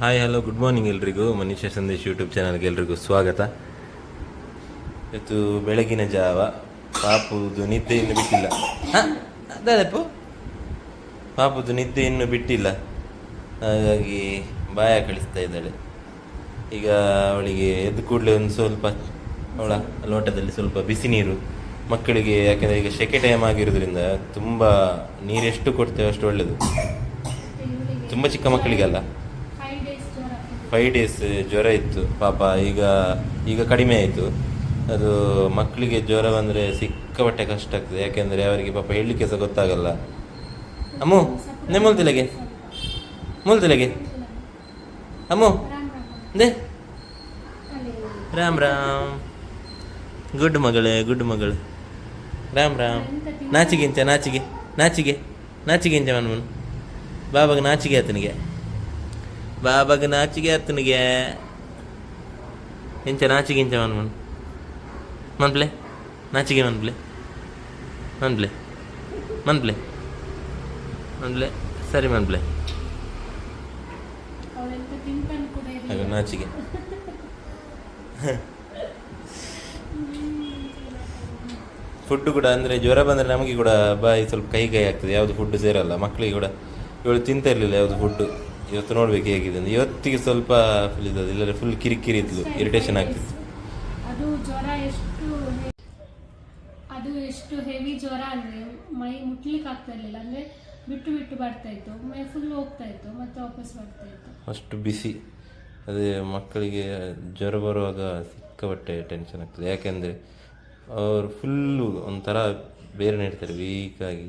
Hi hello good morning ಎಲ್ರಿಗೂ. ಮನೀಷ Sandesh YouTube ಚಾನಲ್ಗೆ ಎಲ್ರಿಗೂ ಸ್ವಾಗತ. ಇವತ್ತು ಬೆಳಗಿನ ಜಾವ. ಪಾಪುದು ನಿದ್ದೆ ಇನ್ನು ಬಿಟ್ಟಿಲ್ಲ. ಅದಪ್ಪ ಪಾಪುದು ನಿದ್ದೆ ಇನ್ನೂ ಬಿಟ್ಟಿಲ್ಲ. ಹಾಗಾಗಿ ಬಾಯ ಕಳಿಸ್ತಾ ಇದ್ದಾಳೆ. ಈಗ ಅವಳಿಗೆ ಎದ್ದು ಕೂಡಲೇ ಒಂದು ಸ್ವಲ್ಪ ಅವಳ ಲೋಟದಲ್ಲಿ ಸ್ವಲ್ಪ ಬಿಸಿ ನೀರು. ಮಕ್ಕಳಿಗೆ ಯಾಕೆಂದರೆ ಈಗ ಸೆಕೆ ಟೈಮ್ ಆಗಿರೋದ್ರಿಂದ ತುಂಬ ನೀರೆಷ್ಟು ಕೊಡ್ತೇವೆ ಅಷ್ಟು ಒಳ್ಳೆಯದು ತುಂಬ ಚಿಕ್ಕ ಮಕ್ಕಳಿಗಲ್ಲ. ಫೈವ್ ಡೇಸ್ ಜ್ವರ ಇತ್ತು. ಪಾಪ ಈಗ ಈಗ ಕಡಿಮೆ ಆಯಿತು. ಅದು ಮಕ್ಕಳಿಗೆ ಜ್ವರ ಬಂದರೆ ಸಿಕ್ಕಾಪಟ್ಟೆ ಕಷ್ಟ ಆಗ್ತದೆ. ಯಾಕೆಂದರೆ ಅವರಿಗೆ ಪಾಪ ಹೇಳಲಿಕ್ಕೆ ಸಹ ಗೊತ್ತಾಗಲ್ಲ. ಅಮ್ಮು, ನೇ ಮೂಲ್ತಿಲೆಗೆ ಮೂಲ್ತಿಲೆಗೆ ಅಮ್ಮು ದೇ ರಾಮ್ ರಾಮ್. ಗುಡ್ ಮಗಳೇ, ಗುಡ್ ಮಗಳು. ರಾಮ್ ರಾಮ್. ನಾಚಿಗೆ ಇಂಚ ನಾಚಿಗೆ ನಾಚಿಗೆ ನಾಚಿಗೆ ಇಂಚ ಮನ್ಮನು. ಬಾಬಾಗ ನಾಚಿಗೆ ಆತನಿಗೆ. ಬಾಬಾಗ ನಾಚಿಗೆ ಆತನಿಗೆ. ಇಂಚ ನಾಚಿಗೆ ಇಂಚ ಮನ್ಮನ್ ಮನ್ಪ್ಲೆ? ನಾಚಿಗೆ ಮನ್ಪ್ಲೆ? ಮನ್ಪ್ಲೆ? ಮನ್ಪ್ಲೆ? ಮನ್ಪ್ಲೆ? ಸರಿ ಮನ್ಪ್ಲೆ. ನಾಚಿಗೆ. ಫುಡ್ ಕೂಡ ಅಂದರೆ ಜ್ವರ ಬಂದರೆ ನಮಗೆ ಕೂಡ ಬಾಯಿ ಸ್ವಲ್ಪ ಕೈ ಕೈ ಆಗ್ತದೆ. ಯಾವುದು ಫುಡ್ ಸೇರಲ್ಲ ಮಕ್ಕಳಿಗೆ ಕೂಡ. ಇವಳು ತಿಂತ ಇರಲಿಲ್ಲ ಯಾವುದು ಫುಡ್ ಇವತ್ತು ನೋಡ್ಬೇಕು ಹೇಗಿದೆ ಅಂತ. ಇವತ್ತಿಗೆ ಸ್ವಲ್ಪ ಫುಲ್ ಇದ್ದದ್ದು ಇಲ್ಲದ್ರೆ ಫುಲ್ ಕಿರಿಕಿರಿ ಇದ್ಲು ಇರಿಟೇಷನ್ ಆಗ್ತಿತ್ತು. ಅದು ಜ್ವರ ಎಷ್ಟು ಅದು ಎಷ್ಟು ಹೆವಿ ಜ್ವರ ಅಂದ್ರೆ ಮೈ ಮುಟ್ಲಿಕ್ಕೆ ಆಗ್ತಾ ಇರ್ಲಿಲ್ಲ. ಅಂದ್ರೆ ಬಿಟ್ಟು ಬಿಟ್ಟು ಬರ್ತಾ ಇತ್ತು. ಮೈ ಫುಲ್ ಹೋಗ್ತಾ ಇತ್ತು ಮತ್ತೆ ವಾಪಸ್ ಬರ್ತಾ ಇತ್ತು. ಅಷ್ಟು ಬಿಸಿ ಅದೇ ಮಕ್ಕಳಿಗೆ ಜ್ವರ ಬರುವಾಗ ಸಿಕ್ಕಾಪಟ್ಟೆ ಟೆನ್ಷನ್ ಆಗ್ತದೆ. ಯಾಕೆಂದರೆ ಅವರು ಫುಲ್ಲು ಒಂಥರ ಬೇರೆ ನೀಡ್ತಾರೆ ವೀಕಾಗಿ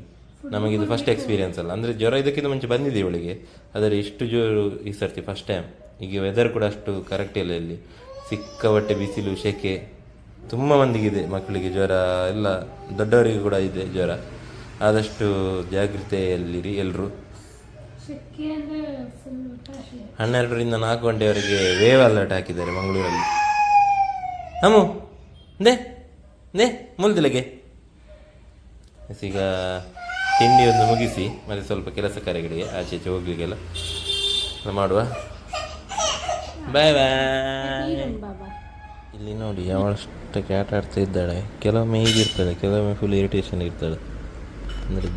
ನಮಗಿದು ಫಸ್ಟ್ ಎಕ್ಸ್ಪೀರಿಯನ್ಸ್ ಅಲ್ಲ. ಅಂದರೆ ಜ್ವರ ಇದಕ್ಕಿಂತ ಮುಂಚೆ ಬಂದಿದೆ ಇವಳಿಗೆ. ಆದರೆ ಇಷ್ಟು ಜೋರು ಈ ಸರ್ತಿ ಫಸ್ಟ್ ಟೈಮ್ ಈಗ ವೆದರ್ ಕೂಡ ಅಷ್ಟು ಕರೆಕ್ಟ್ ಇಲ್ಲ ಇಲ್ಲಿ. ಸಿಕ್ಕಾಪಟ್ಟೆ ಬಿಸಿಲು ಸೆಕೆ ತುಂಬ ಮಂದಿಗಿದೆ ಮಕ್ಕಳಿಗೆ ಜ್ವರ. ಎಲ್ಲ ದೊಡ್ಡವರಿಗೂ ಕೂಡ ಇದೆ ಜ್ವರ. ಆದಷ್ಟು ಜಾಗ್ರತೆಯಲ್ಲಿರಿ ಎಲ್ಲರೂ ಶೆಕೆ ಹನ್ನೆರಡರಿಂದ ನಾಲ್ಕು ಗಂಟೆವರೆಗೆ ವೇವ್ ಅಲರ್ಟ್ ಹಾಕಿದ್ದಾರೆ ಮಂಗಳೂರಲ್ಲಿ. ಅಮ್ಮು ದೇ ದೇ ಮುಲ್ದಿಲಗೆ ಈಗ ತಿಂಡಿ ಒಂದು ಮುಗಿಸಿ, ಮತ್ತೆ ಸ್ವಲ್ಪ ಕೆಲಸ ಕಾರ್ಯಗಳಿಗೆ ಆಚೆ ಈಚೆ ಹೋಗ್ಲಿಕ್ಕೆಲ್ಲ ಮಾಡುವ. ಬಾಯ್ ಬಾಯ್ ಇಲ್ಲಿ ನೋಡಿ ಅವಳಷ್ಟಕ್ಕೆ ಆಟ ಆಡ್ತಾ ಇದ್ದಾಳೆ. ಕೆಲವೊಮ್ಮೆ ಹೀಗಿರ್ತಾಳೆ ಕೆಲವೊಮ್ಮೆ ಫುಲ್ ಇರಿಟೇಷನ್ ಇರ್ತಾಳೆ ಅಂದರೆ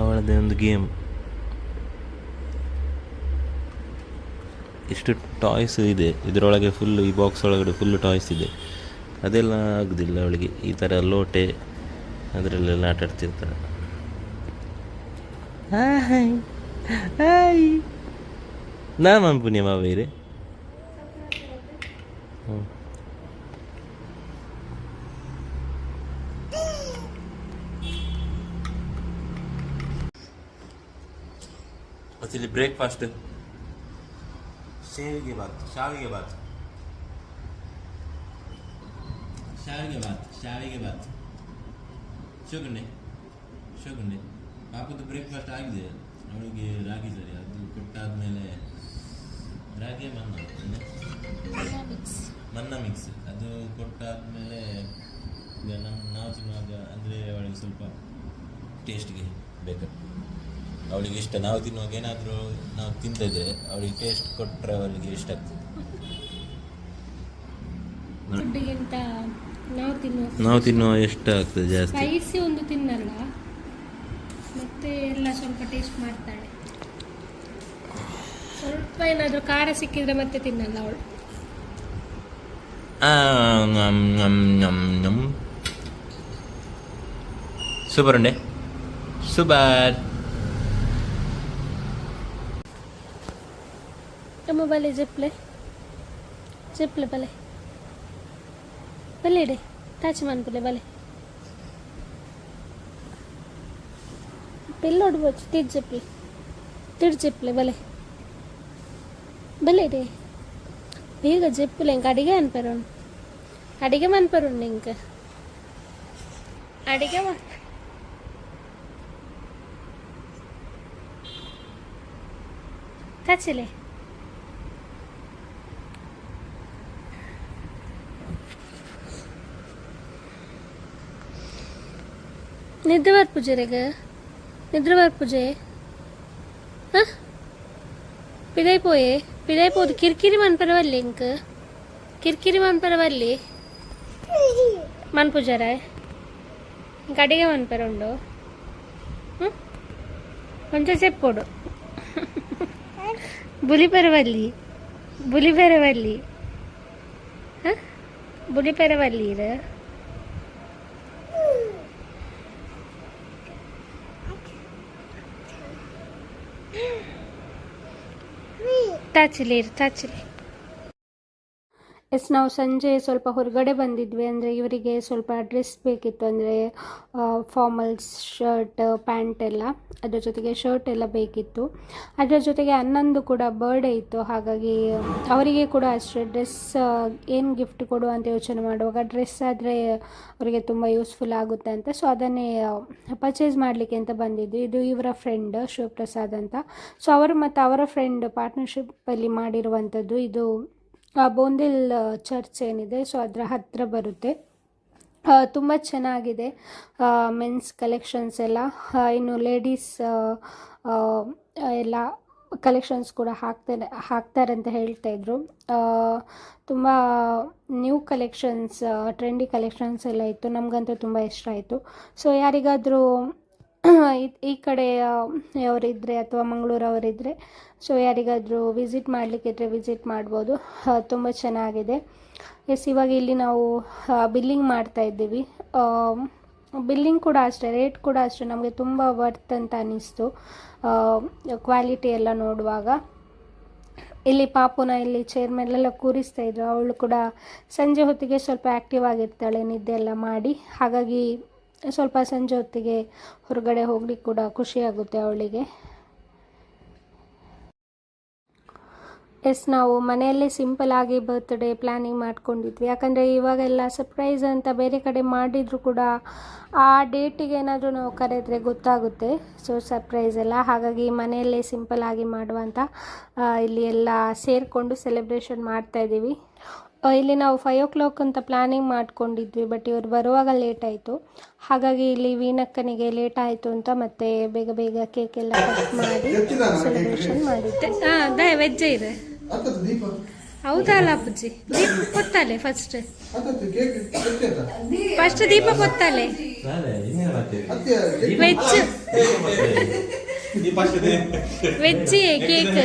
ಅವಳದೇ ಒಂದು ಗೇಮ್ ಇಷ್ಟು ಟಾಯ್ಸ್ ಇದೆ. ಇದರೊಳಗೆ ಫುಲ್ ಈ ಬಾಕ್ಸ್ ಒಳಗಡೆ ಫುಲ್ ಟಾಯ್ಸ್ ಇದೆ. ಅದೆಲ್ಲ ಆಗೋದಿಲ್ಲ ಅವಳಿಗೆ. ಈ ಥರ ಲೋಟೆ ಅದರಲ್ಲೆಲ್ಲ ಆಟ ಆಡ್ತಿರ್ತಾಳೆ ಹಾಯ್ ಹಾಯ್. ನಾ ಮನ್ಪುಣ್ಯ ಮಾವೇರೆ. ಹ್ಞೂ ಮತ್ತೆ ಇಲ್ಲಿ ಬ್ರೇಕ್ಫಾಸ್ಟ್ ಸೇವಿಗೆ ಬಾತ್ ಶಾವಿಗೆ ಬಾತ್ ಶಾವಿಗೆ ಬಾತ್ ಶಾವಿಗೆ ಬಾತ್. ಶೋಗುಂಡೆ ಶೋಗುಂಡೆ ಪಾಪದ್ದು ಬ್ರೇಕ್ಫಾಸ್ಟ್ ಆಗಿದೆ. ಅವಳಿಗೆ ರಾಗಿ ಸರಿ ಅದು ಕೊಟ್ಟಾದ್ಮೇಲೆ ರಾಗಿ ಮನ್ನ ಮನ್ನ ಮಿಕ್ಸ್ ಅದು ಕೊಟ್ಟಾದ್ಮೇಲೆ ಈಗ ನಮ್ಮ ನಾವು ತಿನ್ನುವಾಗ ಅಂದರೆ ಅವಳಿಗೆ ಸ್ವಲ್ಪ ಟೇಸ್ಟ್ಗೆ ಬೇಕು. ಅವಳಿಗೆ ಇಷ್ಟ. ನಾವು ತಿನ್ನುವಾಗ ಏನಾದರೂ ನಾವು ತಿಂತಾ ಅವಳಿಗೆ ಟೇಸ್ಟ್ ಕೊಟ್ಟರೆ ಅವಳಿಗೆ ಇಷ್ಟ ಆಗ್ತದೆ. ನಾವು ತಿನ್ನುವ ನಾವು ತಿನ್ನುವ ಇಷ್ಟ ಆಗ್ತದೆ ಜಾಸ್ತಿ? ಸ್ಪೈಸಿ ಒಂದು ತಿನ್ನಲ್ಲ. ಮತ್ತೆ ಎಲ್ಲ ಸ್ವಲ್ಪ ಟೇಸ್ಟ್ ಮಾಡ್ತಾಳೆ. ಸ್ವಲ್ಪ ಏನಾದರೂ ಖಾರ ಸಿಕ್ಕಿದ್ರೆ ಮತ್ತೆ ತಿನ್ನಲ್ಲ ಅವಳು. ಸೂಪರ್ ಉಂಡೆ. ಸೂಪರ್. ಮೊಬೈಲ್ ಬಲೆ ಜಿಪ್ಲೆ. ಜೆಪ್ಲೆ ಬಲೆ. ಬಲೆ ಇಡೆ. దాచమనుకులే భలే. పిల్లోడు వచ్చి తిడి చెప్పి. తిడి చెప్పులే భలే. భలే రే. చెప్పులే ఇంకా అడిగే అనిపారు అడిగమనిపారు ఇంక. అడిగమా. కచ్చలే ನಿದ್ದೆ ಬಾರ ಪೂಜೆ ರೇಗ ನಿದ್ರೆ ಬಾರ ಪೂಜೆ? ಹಾಂ? ಪಿದೈಪೋಯೆ ಪಿದೈಪೋದು ಕಿರಿಕಿರಿ ಮನ್ಪರವಲ್ಲಿ ಇಂಕ? ಕಿರಿಕಿರಿ ಮನ್ಪರವಲ್ಲಿ ಮನ್ಪೂಜಾರ ಇಂಕ ಅಡಿಗೆ ಮನ್ಪರ ಉಂಡು? ಹ್ಞೂ ಒಂಚೂರು ಕೊಡು. ಬುಲಿ ಪರವಲ್ಲಿ? ಬುಲಿ ಪರವಲ್ಲಿ? ಬುಲಿ ಪರವಲ್ಲಿ ಇರ? টাচিলের টাচিলের ಎಸ್, ನಾವು ಸಂಜೆ ಸ್ವಲ್ಪ ಹೊರಗಡೆ ಬಂದಿದ್ವಿ. ಅಂದರೆ ಇವರಿಗೆ ಸ್ವಲ್ಪ ಡ್ರೆಸ್ ಬೇಕಿತ್ತು. ಅಂದರೆ ಫಾರ್ಮಲ್ಸ್ ಶರ್ಟ್ ಪ್ಯಾಂಟ್ ಎಲ್ಲ. ಅದರ ಜೊತೆಗೆ ಶರ್ಟ್ ಎಲ್ಲ ಬೇಕಿತ್ತು. ಅದರ ಜೊತೆಗೆ ಹನ್ನೊಂದು ಕೂಡ ಬರ್ಡೇ ಇತ್ತು. ಹಾಗಾಗಿ ಅವರಿಗೆ ಕೂಡ ಅಷ್ಟೇ ಡ್ರೆಸ್ ಏನು ಗಿಫ್ಟ್ ಕೊಡು ಅಂತ ಯೋಚನೆ ಮಾಡುವಾಗ ಡ್ರೆಸ್ ಆದರೆ ಅವರಿಗೆ ತುಂಬ ಯೂಸ್ಫುಲ್ ಆಗುತ್ತೆ ಅಂತ. ಸೊ ಅದನ್ನೇ ಪರ್ಚೇಸ್ ಮಾಡಲಿಕ್ಕೆ ಅಂತ ಬಂದಿದ್ದು ಇದು ಇವರ ಫ್ರೆಂಡ್ ಶಿವಪ್ರಸಾದ್ ಅಂತ. ಸೊ ಅವರು ಮತ್ತು ಅವರ ಫ್ರೆಂಡ್ ಪಾರ್ಟ್ನರ್ಶಿಪ್ಪಲ್ಲಿ ಮಾಡಿರುವಂಥದ್ದು ಇದು ಬೋಂದಿಲ್ ಚರ್ಚ್ ಏನಿದೆ, ಸೊ ಅದರ ಹತ್ತಿರ ಬರುತ್ತೆ. ತುಂಬ ಚೆನ್ನಾಗಿದೆ. ಮೆನ್ಸ್ ಕಲೆಕ್ಷನ್ಸ್ ಎಲ್ಲ. ಇನ್ನು ಲೇಡೀಸ್ ಎಲ್ಲ ಕಲೆಕ್ಷನ್ಸ್ ಕೂಡ ಹಾಕ್ತಾರೆ ಹಾಕ್ತಾರೆ ಅಂತ ಹೇಳ್ತಾ ಇದ್ರು. ತುಂಬ ನ್ಯೂ ಕಲೆಕ್ಷನ್ಸ್ ಟ್ರೆಂಡಿ ಕಲೆಕ್ಷನ್ಸ್ ಎಲ್ಲ ಇತ್ತು. ನಮಗಂತೂ ತುಂಬ ಇಷ್ಟ ಆಯಿತು. ಸೊ ಯಾರಿಗಾದರೂ ಈ- ಕಡೆ ಅವರಿದ್ದರೆ ಅಥವಾ ಮಂಗಳೂರವರಿದ್ದರೆ ಸೊ ಯಾರಿಗಾದರೂ ವಿಸಿಟ್ ಮಾಡಲಿಕ್ಕಿದ್ರೆ ವಿಸಿಟ್ ಮಾಡ್ಬೋದು. ತುಂಬ ಚೆನ್ನಾಗಿದೆ. ಎಸ್ ಇವಾಗ ಇಲ್ಲಿ ನಾವು ಬಿಲ್ಲಿಂಗ್ ಮಾಡ್ತಾ ಇದ್ದೀವಿ. ಬಿಲ್ಲಿಂಗ್ ಕೂಡ ಅಷ್ಟೇ ರೇಟ್ ಕೂಡ ಅಷ್ಟೇ, ನಮಗೆ ತುಂಬ ವರ್ತ್ ಅಂತ ಅನ್ನಿಸ್ತು ಕ್ವಾಲಿಟಿ ಎಲ್ಲ ನೋಡುವಾಗ. ಇಲ್ಲಿ ಪಾಪುನ ಇಲ್ಲಿ ಚೇರ್ ಮೇಲೆಲ್ಲ ಕೂರಿಸ್ತಾ ಇದ್ರು. ಅವಳು ಕೂಡ ಸಂಜೆ ಹೊತ್ತಿಗೆ ಸ್ವಲ್ಪ ಆ್ಯಕ್ಟಿವ್ ಆಗಿರ್ತಾಳೆ ನಿದ್ದೆ ಎಲ್ಲ ಮಾಡಿ. ಹಾಗಾಗಿ ಸ್ವಲ್ಪ ಸಂಜೆ ಹೊತ್ತಿಗೆ ಹೊರಗಡೆ ಹೋಗ್ಲಿಕ್ಕೆ ಕೂಡ ಖುಷಿಯಾಗುತ್ತೆ ಅವಳಿಗೆ. ಎಸ್ ನಾವು ಮನೆಯಲ್ಲೇ ಸಿಂಪಲ್ ಆಗಿ ಬರ್ತ್ಡೇ ಪ್ಲ್ಯಾನಿಂಗ್ ಮಾಡ್ಕೊಂಡಿದ್ವಿ. ಯಾಕಂದರೆ ಇವಾಗೆಲ್ಲ ಸರ್ಪ್ರೈಸ್ ಅಂತ ಬೇರೆ ಕಡೆ ಮಾಡಿದರೂ ಕೂಡ ಆ ಡೇಟಿಗೆ ಏನಾದರೂ ನಾವು ಕರೆದ್ರೆ ಗೊತ್ತಾಗುತ್ತೆ. ಸೊ ಸರ್ಪ್ರೈಸ್ ಎಲ್ಲ. ಹಾಗಾಗಿ ಮನೆಯಲ್ಲೇ ಸಿಂಪಲ್ ಆಗಿ ಮಾಡುವಂಥ ಇಲ್ಲಿ ಎಲ್ಲ ಸೇರಿಕೊಂಡು ಸೆಲೆಬ್ರೇಷನ್ ಮಾಡ್ತಾ ಇದ್ದೀವಿ. ಆ, ಇಲ್ಲಿ ನಾವು ಫೈವ್ ಓ ಕ್ಲಾಕ್ ಅಂತ ಪ್ಲ್ಯಾನಿಂಗ್ ಮಾಡ್ಕೊಂಡಿದ್ವಿ ಬಟ್ ಇವರು ಬರುವಾಗ ಲೇಟ್ ಆಯಿತು. ಹಾಗಾಗಿ ಇಲ್ಲಿ ವೀಣಕ್ಕನಿಗೆ ಲೇಟ್ ಆಯಿತು ಅಂತ ಮತ್ತೆ ಬೇಗ ಬೇಗ ಕೇಕ್ ಎಲ್ಲ ಕಟ್ ಮಾಡಿ ಸೆಲೆಬ್ರೇಷನ್ ಮಾಡಿದ್ದೆ ಹಾಂ ದ ವೆಜ್ಜೆ ಇದೆ. ಹೌದಲ್ಲ ಅಪ್ಪಾಜಿ ದೀಪ ಕೊತ್ತಲೆ ಫಸ್ಟ್ ಫಸ್ಟ್ ದೀಪ ಕೊತ್ತಲೆ. ವೆಜ್ ವೆಜ್ ಕೇಕ್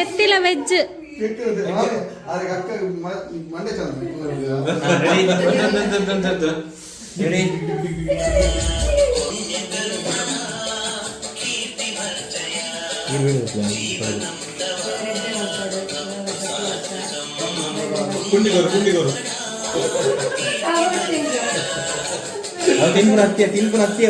ಕೇಕಿನ ತೆತ್ತಿಲ್ಲ ವೆಜ್ ಕೇಕಿನ ಅದಕ್ಕೆ ಅಕ್ಕ ಮ- ಮಂಡೆ ಚಂದ ಹೇಳಿ ಕುಂಡಿಗೋರು ಕುಂಡಿಗೋರು ಅವ್ರು ತಿನ್ಪುರ ಹತ್ತಿ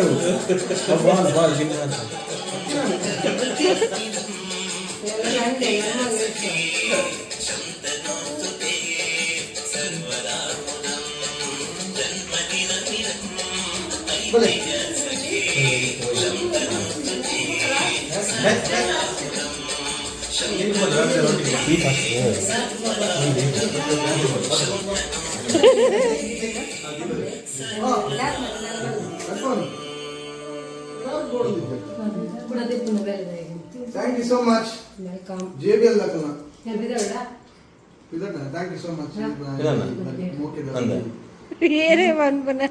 ತಿನ್ಪುರ ಹತ್ತಿ ಅವರು ಬಾಲ್ ಬಾಲ್ ತಿನ್ಪುರ ಹತ್ತಿ ಬಲೆ thank you so much J B L ಲಕ್ಕನ ಇದನ್ನ ಥ್ಯಾಂಕ್ ಯು ಸೋ ಮಚ್ ಅಂದ. ಏನೇ ಬಂದ್ಬನ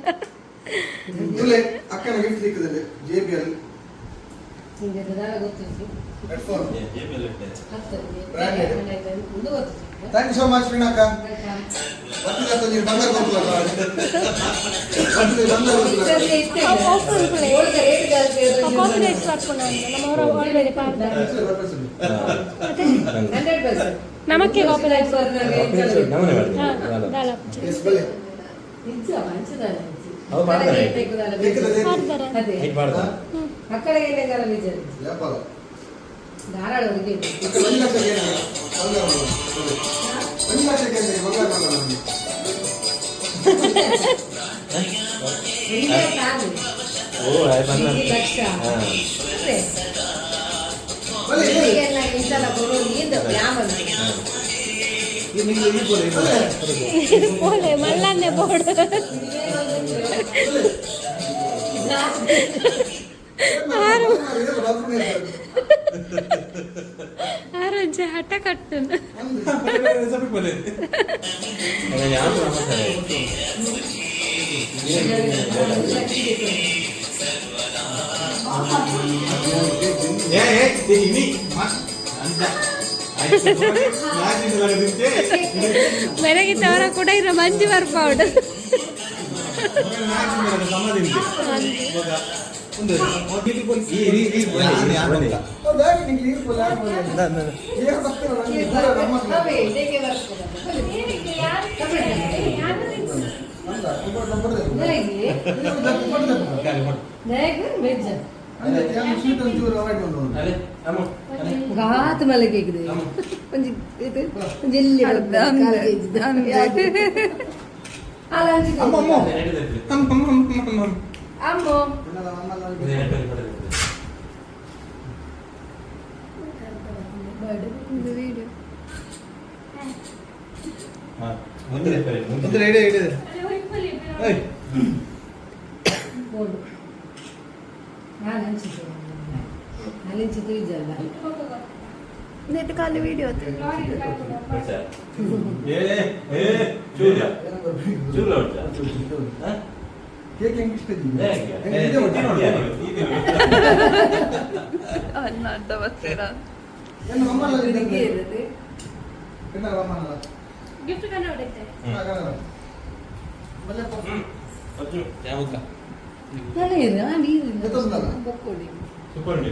ಅಕ್ಕನ ಗಿಫ್ಟ್ ಸಿಕ್ಕಿದೆ J B L headphone thank you so much ವೀಣಕ್ಕ ಬರ್ತಿದ್ದ ನೀನು ಬಂಗಾರ ಕೊಡ್ಲಕ್ಕ ಬರ್ತಿದ್ದ ಬಂಗಾರ ಕಾನ್ಫಿಡೆನ್ಸ್ ಮಾಡ್ಕೊಂಡು ನಮ್ಮವರ ಆಲ್ರೆಡಿ ಪಾಡ್ತಾರೆ ನಮಕ್ಕೆ ಕಾನ್ಫಿಡೆನ್ಸ್ ನಮನೆ ಹಾಂ ಮಾಡಿ ದಾಳ ಎಸ್ ಬಲೆ ಅವ್ರು ಮಾಡ್ತಾರೆ ಸಿಕ್ಕಿದೆ ಮಾಡ್ತಾರೆ ನಿಜ ಧಾರಾಳ ಒಂದು ಲಕ್ಷಕ್ಕೆ ಏನು ಬಂಗಾರ ಮಾಡೋಣ. ಒಂದು ಲಕ್ಷಕ್ಕೆ ಏನು ಬಂಗಾರ ಮಾಡೋಣ ನಮ್ಗೆ. ಹಿಂದೆ ತಾನು ಓ ಆಯ್ತು ಬಂದ ಐದು ಲಕ್ಷ ಹಾಂ ಅದೇ. ಬಲೆ ಹೇಳಿ. ಈಗೆಲ್ಲ ಈ ಸಲ ಕೊಡೋದು ಇಂದ ಯಾಮಲ್ಲ ಇದು ನಿಮ್ಗೆ ಈ ಬೋರ್ಡ್, ಈ ಬೋರ್ಡ್. ಬೋಡೆ ಮಲ್ಲನ್ನೇ ಬೋರ್ಡ್ ಬಲೆ. ಆರಂಜೆ ಹಠ ಕಟ್ಟನು ಸಪಕ್ ಬಲೆ ಯಾವುದು ನಮಸ್ಕಾರ ಏ ಏ ತಿನ್ನಿ ಅಂತ ಆಯ್ತು ನಾಚಿನ ಬರದಿಂತೆ ಬೆಳಗ್ಗೆ ತವರ ಕೂಡ ಇರೋ ಮಂಜು ಬರ್ಪೌಡು ಗಾತ್ ಮಲಗಿ ಇದೆ ಒಂಜಿ ಇದು? ಅಲ್ಲ. ಅಮ್ಮ ಅಮ್ಮ. ಅಮ್ಮ. ಅಮ್ಮ ಅಮ್ಮ ಅಮ್ಮ ಅಮ್ಮ ಅಮ್ಮೋ. ಇನ್ನೆಲ್ಲ ನಮ್ಮಲ್ಲಿ Quem é que é English pediu? É, é, അന്നാട്ട പത്തേടാ ഗിഫ്റ്റ് കണ്ടുപിടിച്ചേ നല്ല ഇത് ആ നീര് പൊക്കോടി. സൂപ്പർ ഉണ്ട്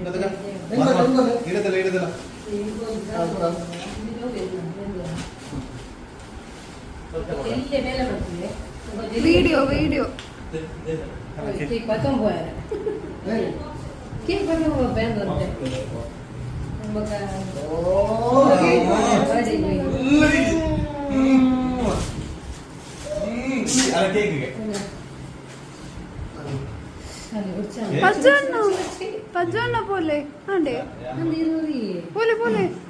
ഇടതല്ല ഇടതല്ല ഇടതല്ല ಏ ಚೂರ ಏನು ಬರ್ಬೇಕು? ಚೂರ ಉಂಟಾ? ಹಾ?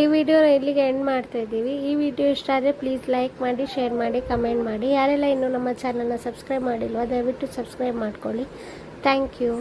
ಈ ವಿಡಿಯೋ ಇಲ್ಲಿಗೆ ಎಂಡ್ ಮಾಡ್ತಾ ಇದ್ದೀವಿ. ಈ ವಿಡಿಯೋ ಇಷ್ಟ ಆದರೆ ಪ್ಲೀಸ್ ಲೈಕ್ ಮಾಡಿ ಶೇರ್ ಮಾಡಿ ಕಮೆಂಟ್ ಮಾಡಿ. ಯಾರೆಲ್ಲ ಇನ್ನೂ ನಮ್ಮ ಚಾನಲ್ನ ಸಬ್ಸ್ಕ್ರೈಬ್ ಮಾಡಿಲ್ವೋ, ದಯವಿಟ್ಟು ಸಬ್ಸ್ಕ್ರೈಬ್ ಮಾಡ್ಕೊಳ್ಳಿ. Thank you